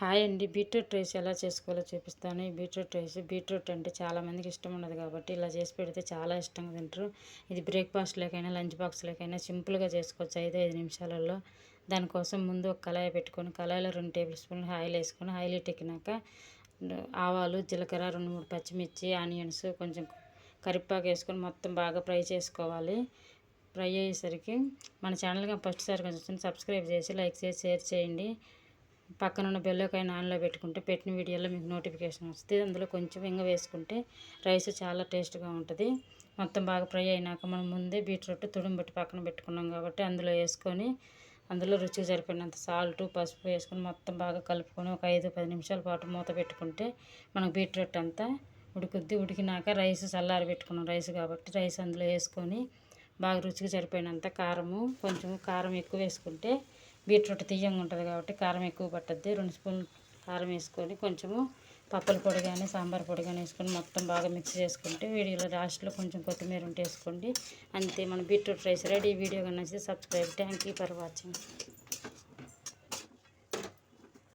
Hi అండి. Beetroot rice ఎలా చేసుకోవాలో చూపిస్తాను. ఈ బీట్రూట్ రైస్ బీట్రూట్ అంటే చాలామందికి ఇష్టం ఉండదు కాబట్టి ఇలా చేసి పెడితే చాలా ఇష్టంగా తింటారు. ఇది బ్రేక్ఫాస్ట్ లేకైనా లంచ్ బాక్స్ లేకైనా సింపుల్గా చేసుకోవచ్చు ఐదు ఐదు నిమిషాలలో. దానికోసం ముందు ఒక కళాయి పెట్టుకొని కళాయిలో రెండు టేబుల్ స్పూన్లు ఆయిల్ వేసుకొని ఆయిల్ ఎక్కినాక ఆవాలు జీలకర్ర రెండు మూడు పచ్చిమిర్చి ఆనియన్స్ కొంచెం కరివేపాకు వేసుకొని మొత్తం బాగా ఫ్రై చేసుకోవాలి. ఫ్రై అయ్యేసరికి మన ఛానల్గా ఫస్ట్ సారి కొంచెం సబ్స్క్రైబ్ చేసి లైక్ చేసి షేర్ చేయండి. పక్కన ఉన్న బెల్లకాయ నాన్లో పెట్టుకుంటే పెట్టిన వీడియోలో మీకు నోటిఫికేషన్ వస్తుంది. అందులో కొంచెం ఇంగ వేసుకుంటే రైస్ చాలా టేస్ట్గా ఉంటుంది. మొత్తం బాగా ఫ్రై అయినాక మనం ముందే బీట్రూట్ తుడుంబెట్టి పక్కన పెట్టుకున్నాం కాబట్టి అందులో వేసుకొని అందులో రుచికి సరిపడినంత సాల్ట్ పసుపు వేసుకొని మొత్తం బాగా కలుపుకొని ఒక ఐదు పది నిమిషాల పాటు మూత పెట్టుకుంటే మనకు బీట్రూట్ అంతా ఉడుకుద్ది. ఉడికినాక రైస్ చల్లారి పెట్టుకున్నాం రైస్ కాబట్టి రైస్ అందులో వేసుకొని బాగా రుచికి సరిపోయినంత కారము కొంచెం కారం ఎక్కువ వేసుకుంటే బీట్రూట్ తీయంగా ఉంటుంది కాబట్టి కారం ఎక్కువ పట్టద్ది. రెండు స్పూన్లు కారం వేసుకొని కొంచెము పప్పుల పొడి కానీ సాంబార్ పొడి కానీ వేసుకొని మొత్తం బాగా మిక్స్ చేసుకుంటే వీడియోలో లాస్ట్లో కొంచెం కొత్తిమీర ఉంటే వేసుకోండి. అంతే మన బీట్రూట్ రైస్ రెడీ. వీడియో కానీ నచ్చితే subscribe thank you for watching